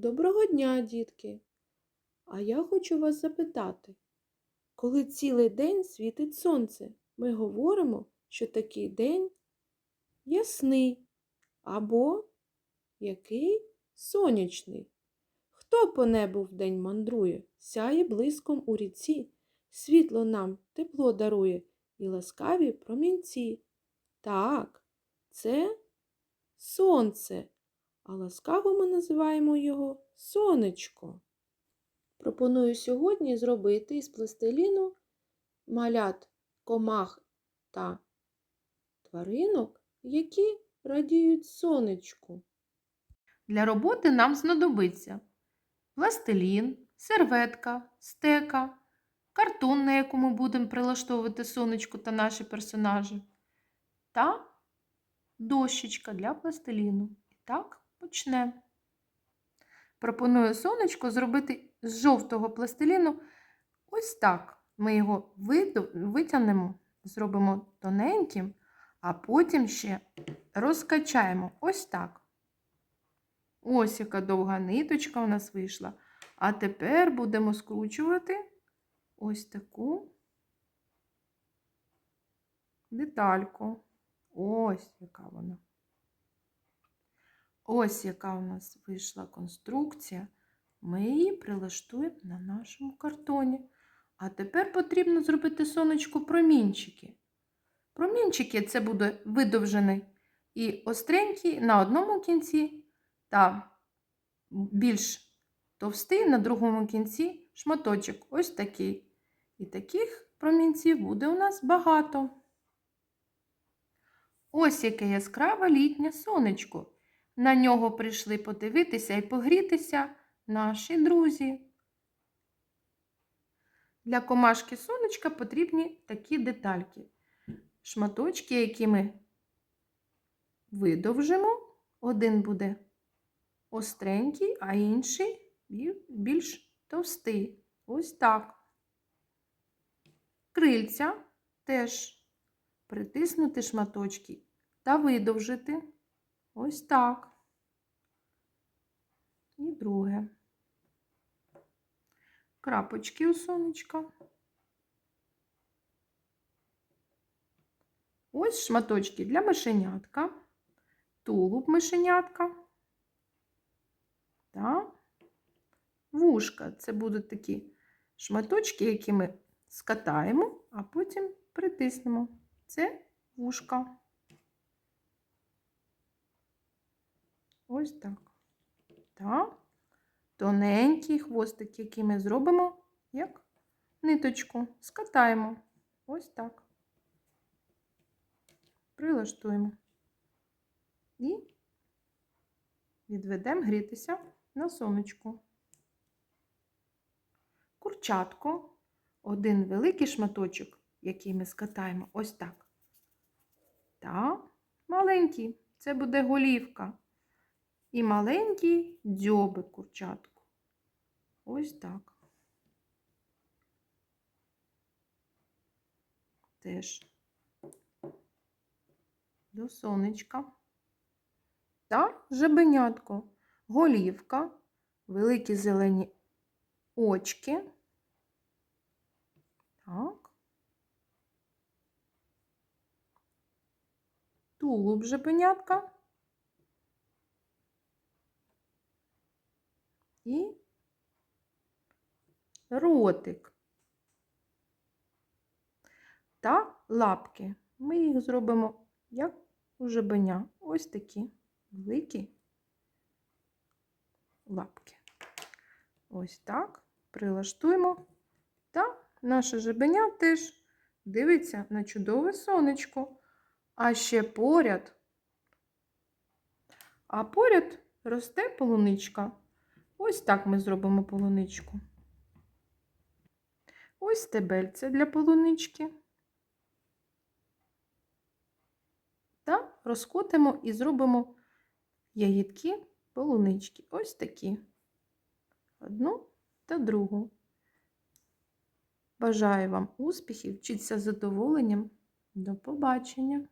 Доброго дня, дітки! А я хочу вас запитати, коли цілий день світить сонце, ми говоримо, що такий день ясний або який сонячний. Хто по небу вдень мандрує, сяє блиском у ріці, світло нам тепло дарує і ласкаві промінці. Так, це сонце а ласкаво ми називаємо його сонечко. Пропоную сьогодні зробити із пластиліну малят комах та тваринок, які радіють сонечку. Для роботи нам знадобиться пластилін, серветка, стека, картон, на якому будемо прилаштовувати сонечко та наші персонажі, та дощечка для пластиліну. І так, почнемо. Пропоную сонечко зробити з жовтого пластиліну ось так. Ми його витягнемо, зробимо тоненьким, а потім ще розкачаємо ось так. Ось яка довга ниточка у нас вийшла. А тепер будемо скручувати ось таку детальку. Ось яка вона. Ось яка у нас вийшла конструкція. Ми її прилаштуємо на нашому картоні. А тепер потрібно зробити сонечку промінчики. Промінчики це буде видовжений і остренький на одному кінці, та більш товстий на другому кінці шматочок. Ось такий. І таких промінців буде у нас багато. Ось яке яскраве літнє сонечко. На нього прийшли подивитися і погрітися наші друзі. Для комашки сонечка потрібні такі детальки. Шматочки, які ми видовжимо. Один буде остренький, а інший більш товстий. Ось так. Крильця теж притиснути шматочки та видовжити. Ось так. І друге. Крапочки у сонечка. Ось шматочки для мишенятка, тулуб мишенятка та вушка. Це будуть такі шматочки, які ми скатаємо, а потім притиснемо. Це вушка. Ось так. Так. Тоненький хвостик, який ми зробимо, як ниточку, скатаємо. Ось так. Прилаштуємо. І відведемо грітися на сонечку. Курчатку, один великий шматочок, який ми скатаємо, ось так. Та маленький, це буде голівка і маленький дзьобик курчатку. Ось так. Теж до сонечка. Та жабенятко, голівка, великі зелені очки. Так. Тулуб жабенятка. І ротик та лапки. Ми їх зробимо, як у жабеня. Ось такі великі лапки. Ось так прилаштуємо. Та наше жабеня теж дивиться на чудове сонечко. А ще поряд, а поряд росте полуничка. Ось так ми зробимо полуничку. Ось стебельце для полунички. Та розкотимо і зробимо ягідки полунички. Ось такі. Одну та другу. Бажаю вам успіхів, вчіться з задоволенням. До побачення!